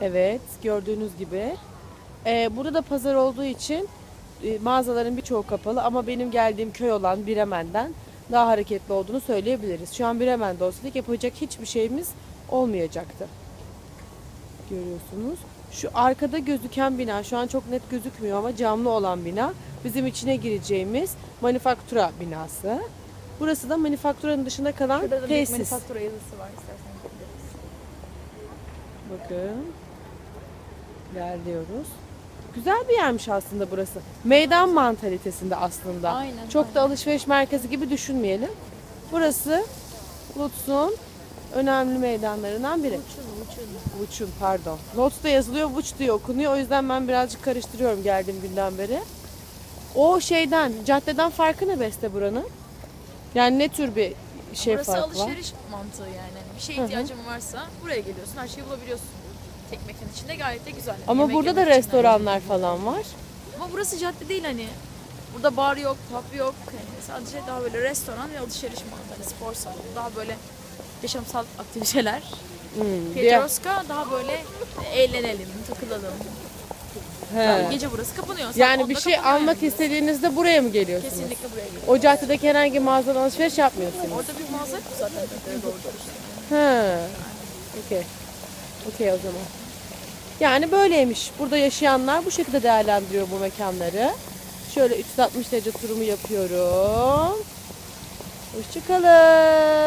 Evet, gördüğünüz gibi. Ee, burada da pazar olduğu için e, mağazaların birçoğu kapalı ama benim geldiğim köy olan Biremen'den daha hareketli olduğunu söyleyebiliriz. Şu an Biremen'de olsaydık yapacak hiçbir şeyimiz olmayacaktı. Görüyorsunuz. Şu arkada gözüken bina şu an çok net gözükmüyor ama camlı olan bina bizim içine gireceğimiz manifaktura binası. Burası da manifakturanın dışında kalan Şurada da bir tesis. manifaktura yazısı var isterseniz. Bakın. İlerliyoruz. Güzel bir yermiş aslında burası. Meydan mantalitesinde aslında. Aynen, Çok da alışveriş merkezi gibi düşünmeyelim. Burası Lutz'un önemli meydanlarından biri. Uçun uçun. Vuç'un pardon. Lotz'ta yazılıyor, Vuç diye okunuyor. O yüzden ben birazcık karıştırıyorum geldiğim günden beri. O şeyden, caddeden farkı ne beste buranın? Yani ne tür bir şey Burası farkı var? alışveriş mantığı yani. Bir şeye ihtiyacın varsa buraya geliyorsun. Her şeyi bulabiliyorsun. Tek mekan içinde gayet de güzel. Yani Ama yemek burada da yemek için restoranlar falan var. Ama burası cadde değil hani. Burada bar yok, pub yok. Hani sadece daha böyle restoran ve alışveriş. Hani spor salonu. Daha böyle yaşamsal aktiviteler. Hmm, Pietroska daha böyle eğlenelim, takılalım. He. Yani gece burası kapanıyor. Saat Yani 10'da bir şey kapanıyor almak yani. istediğinizde buraya mı geliyorsunuz? Kesinlikle buraya geliyor. O caddedeki herhangi mağazadan alışveriş yapmıyorsunuz. Orada bir mağaza yok zaten. doğru dürüst. He. Okey. Okey o zaman. Yani böyleymiş. Burada yaşayanlar bu şekilde değerlendiriyor bu mekanları. Şöyle 360 derece turumu yapıyorum. Hoşçakalın.